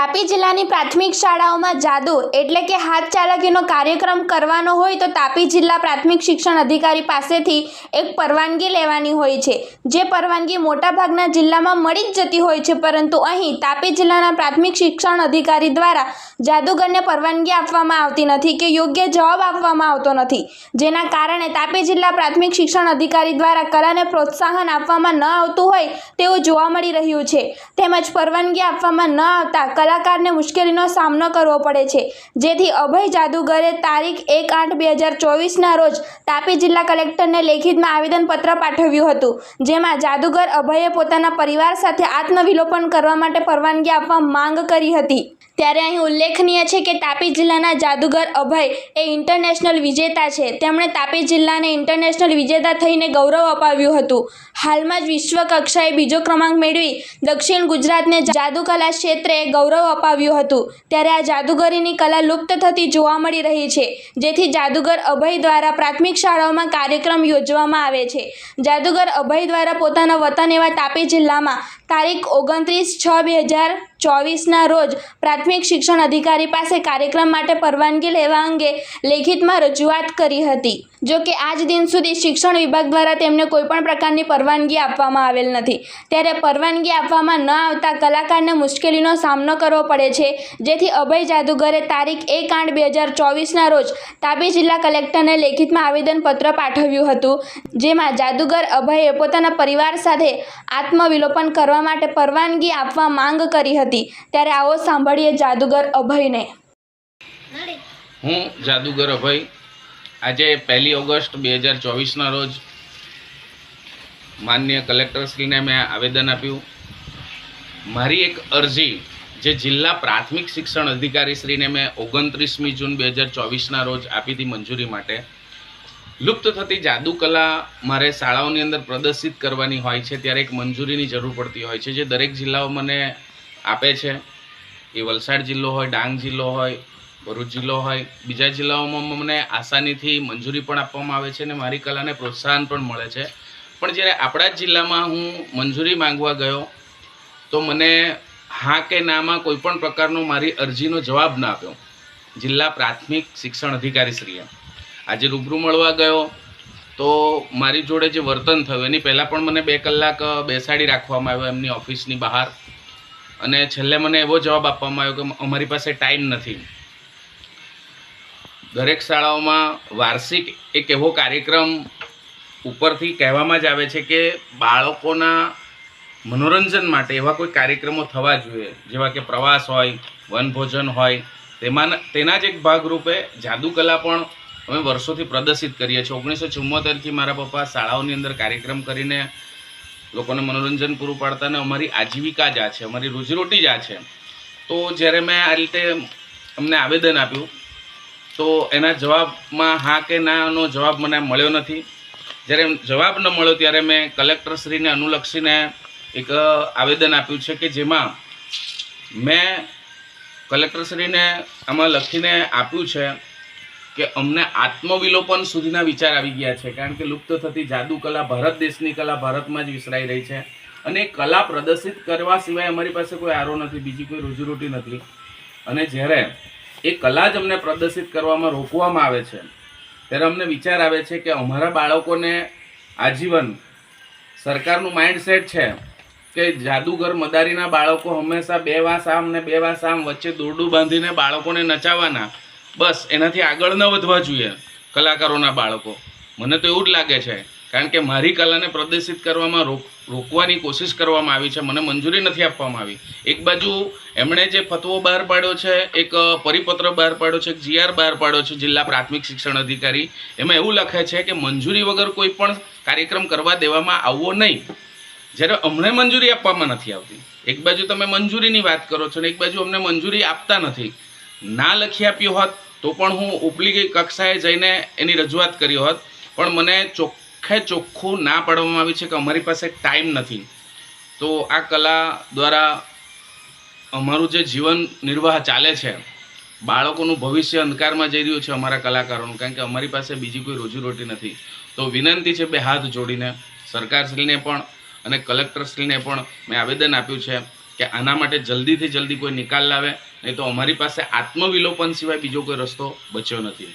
તાપી જિલ્લાની પ્રાથમિક શાળાઓમાં જાદુ એટલે કે હાથ ચાલાકીનો કાર્યક્રમ કરવાનો હોય તો તાપી જિલ્લા પ્રાથમિક શિક્ષણ અધિકારી પાસેથી એક પરવાનગી લેવાની હોય છે. જે પરવાનગી મોટાભાગના જિલ્લામાં મળી જ જતી હોય છે, પરંતુ અહીં તાપી જિલ્લાના પ્રાથમિક શિક્ષણ અધિકારી દ્વારા જાદુગરને પરવાનગી આપવામાં આવતી નથી કે યોગ્ય જવાબ આપવામાં આવતો નથી. જેના કારણે તાપી જિલ્લા પ્રાથમિક શિક્ષણ અધિકારી દ્વારા કલાને પ્રોત્સાહન આપવામાં ન આવતું હોય તેવું જોવા મળી રહ્યું છે. તેમજ પરવાનગી આપવામાં ન આવતા કલાકારને મુશ્કેલીનો સામનો કરવો પડે છે. જેથી અભય જાદુગરે તારીખ એક આઠ બે હજાર ચોવીસના રોજ તાપી જિલ્લા કલેક્ટરને લેખિતમાં આવેદનપત્ર પાઠવ્યું હતું, જેમાં જાદુગર અભયે પોતાના પરિવાર સાથે આત્મવિલોપન કરવા માટે પરવાનગી આપવા માંગ કરી હતી. ત્યારે અહીં ઉલ્લેખનીય છે કે તાપી જિલ્લાના જાદુગર અભય એ ઇન્ટરનેશનલ વિજેતા છે. તેમણે તાપી જિલ્લાને ઇન્ટરનેશનલ વિજેતા થઈને ગૌરવ અપાવ્યું હતું. હાલમાં જ વિશ્વ કક્ષાએ બીજો ક્રમાંક મેળવી દક્ષિણ ગુજરાતને જાદુકલા ક્ષેત્રે ગૌરવ અપાવ્યું હતું. ત્યારે આ જાદુગરીની કલા લુપ્ત થતી જોવા મળી રહી છે, જેથી જાદુગર અભય દ્વારા પ્રાથમિક શાળાઓમાં કાર્યક્રમ યોજવામાં આવે છે. જાદુગર અભય દ્વારા પોતાના વતન એવા તાપી જિલ્લામાં તારીખ ઓગણત્રીસ છ બે હજાર ચોવીસના રોજ પ્રાથમિક શિક્ષણ અધિકારી પાસે કાર્યક્રમ માટે પરવાનગી લેવા અંગે લેખિતમાં રજૂઆત કરી હતી. જો કે આજ દિન સુધી શિક્ષણ વિભાગ દ્વારા તેમને કોઈપણ પ્રકારની પરવાનગી આપવામાં આવેલ નથી. ત્યારે પરવાનગી આપવામાં ન આવતા કલાકારને મુશ્કેલીનો સામનો કરવો પડે છે. જેથી અભય જાદુગરે તારીખ એક આઠ બે હજાર ચોવીસના રોજ તાપી જિલ્લા કલેક્ટરને લેખિતમાં આવેદનપત્ર પાઠવ્યું હતું, જેમાં જાદુગર અભયે પોતાના પરિવાર સાથે આત્મવિલોપન કરવા માટે પરવાનગી આપવા માંગ કરી હતી. ત્યારે આવો સાંભળીએ જાદુગર અભયને. હું જાદુગર અભય આજે પહેલી ઓગસ્ટ બે હજાર ચોવીસના રોજ માન્ય કલેક્ટરશ્રીને મેં આવેદન આપ્યું. મારી એક અરજી જે જિલ્લા પ્રાથમિક શિક્ષણ અધિકારીશ્રીને મેં ઓગણત્રીસમી જૂન બે હજાર ચોવીસના રોજ આપી હતી મંજૂરી માટે. લુપ્ત થતી જાદુકલા મારે શાળાઓની અંદર પ્રદર્શિત કરવાની હોય છે, ત્યારે એક મંજૂરીની જરૂર પડતી હોય છે, જે દરેક જિલ્લાઓ મને આપે છે. એ વલસાડ જિલ્લો હોય, ડાંગ જિલ્લો હોય ભરૂચ જિલ્લો હોય, બીજા જિલ્લાઓમાં મને આસાનીથી મંજૂરી પણ આપવામાં આવે છે અને મારી કલાને પ્રોત્સાહન પણ મળે છે. પણ જ્યારે આપણા જ જિલ્લામાં હું મંજૂરી માંગવા ગયો, તો મને હા કે નામાં કોઈ પણ પ્રકારનો મારી અરજીનો જવાબ ના આપ્યો. જિલ્લા પ્રાથમિક શિક્ષણ અધિકારીશ્રીએ. આજે રૂબરૂ મળવા ગયો, તો મારી જોડે જે વર્તન થયું, એની પહેલાં પણ મને બે કલાક બેસાડી રાખવામાં આવ્યો એમની ઓફિસની બહાર. અને છેલ્લે મને એવો જવાબ આપવામાં આવ્યો કે અમારી પાસે ટાઈમ નથી. દરેક શાળાઓમાં વાર્ષિક એક એવો કાર્યક્રમ ઉપરથી કહેવામાં જ આવે છે કે બાળકોના મનોરંજન માટે એવા કોઈ કાર્યક્રમો થવા જોઈએ. જેવા કે પ્રવાસ હોય વનભોજન હોય, તેમાં તેના જ એક ભાગરૂપે જાદુકલા પણ અમે વર્ષોથી પ્રદર્શિત કરીએ છીએ. ઓગણીસો ચુમ્મોતેરથી મારા પપ્પા શાળાઓની અંદર કાર્યક્રમ કરીને લોકોને મનોરંજન પૂરું પાડતા અને અમારી આજીવિકા જ આ છે. અમારી રોજીરોટી જ આ છે. તો જ્યારે મેં આ રીતે અમને આવેદન આપ્યું તો એના જવાબમાં હા કે નાનો જવાબ મને મળ્યો નથી. જ્યારે જવાબ ન મળ્યો ત્યારે મેં કલેક્ટરશ્રીને અનુલક્ષીને એક આવેદન આપ્યું છે કે જેમાં મેં કલેક્ટરશ્રીને આમાં લખીને આપ્યું છે કે અમને આત્મવિલોપન સુધીના વિચાર આવી ગયા છે. કારણ કે લુપ્ત થતી જાદુ કલા ભારત દેશની કલા ભારતમાં જ વિસરાઈ રહી છે અને કલા પ્રદર્શિત કરવા સિવાય અમારી પાસે કોઈ આરો નથી, બીજી કોઈ રોજીરોટી નથી. અને જ્યારે એ કલા જ અમને પ્રદર્શિત કરવામાં રોકવામાં આવે છે. ત્યારે અમને વિચાર આવે છે કે અમારા બાળકોને આજીવન સરકારનું માઇન્ડસેટ છે કે જાદુગર મદારીના બાળકો હંમેશા બે વાસ આમ ને બે વાસ આમ વચ્ચે દોરડું બાંધીને બાળકોને નચાવવાના. બસ, એનાથી આગળ ન વધવા જોઈએ કલાકારોના બાળકો. મને તો એવું જ લાગે છે કારણ કે મારી કલાને પ્રદર્શિત કરવામાં રોક, રોકવાની કોશિશ કરવામાં આવી છે. મને મંજૂરી નથી આપવામાં આવી. એક બાજુ એમણે જે ફતવો બહાર પાડ્યો છે, એક પરિપત્ર બહાર પાડ્યો છે, એક જીઆર બહાર પાડ્યો છે જિલ્લા પ્રાથમિક શિક્ષણ અધિકારી, એમાં એવું લખે છે કે મંજૂરી વગર કોઈ પણ કાર્યક્રમ કરવા દેવામાં આવવો નહીં. જ્યારે અમને મંજૂરી આપવામાં નથી આવતી. એક બાજુ તમે મંજૂરીની વાત કરો છો ને એક બાજુ અમને મંજૂરી આપતા નથી. ના લખી આપ્યું હોત તો પણ હું ઉપલી કક્ષાએ જઈને એની રજૂઆત કરી હોત. પણ મને ચોખ્ખે ચોખ્ખું ના પાડવામાં આવ્યું છે કે અમારી પાસે ટાઈમ નથી. તો આ કલા દ્વારા અમારું જે જીવન નિર્વાહ ચાલે છે, બાળકોનું ભવિષ્ય અંધકારમાં જઈ રહ્યું છે અમારા કલાકારોનું, કારણ કે અમારી પાસે બીજી કોઈ રોજીરોટી નથી. તો વિનંતી છે બે હાથ જોડીને, સરકારશ્રીને પણ અને કલેક્ટરશ્રીને પણ મેં આવેદન આપ્યું છે કે આના માટે જલ્દીથી જલ્દી કોઈ નિકાલ લાવે, નહીં તો અમારી પાસે આત્મવિલોપન સિવાય બીજો કોઈ રસ્તો બચ્યો નથી.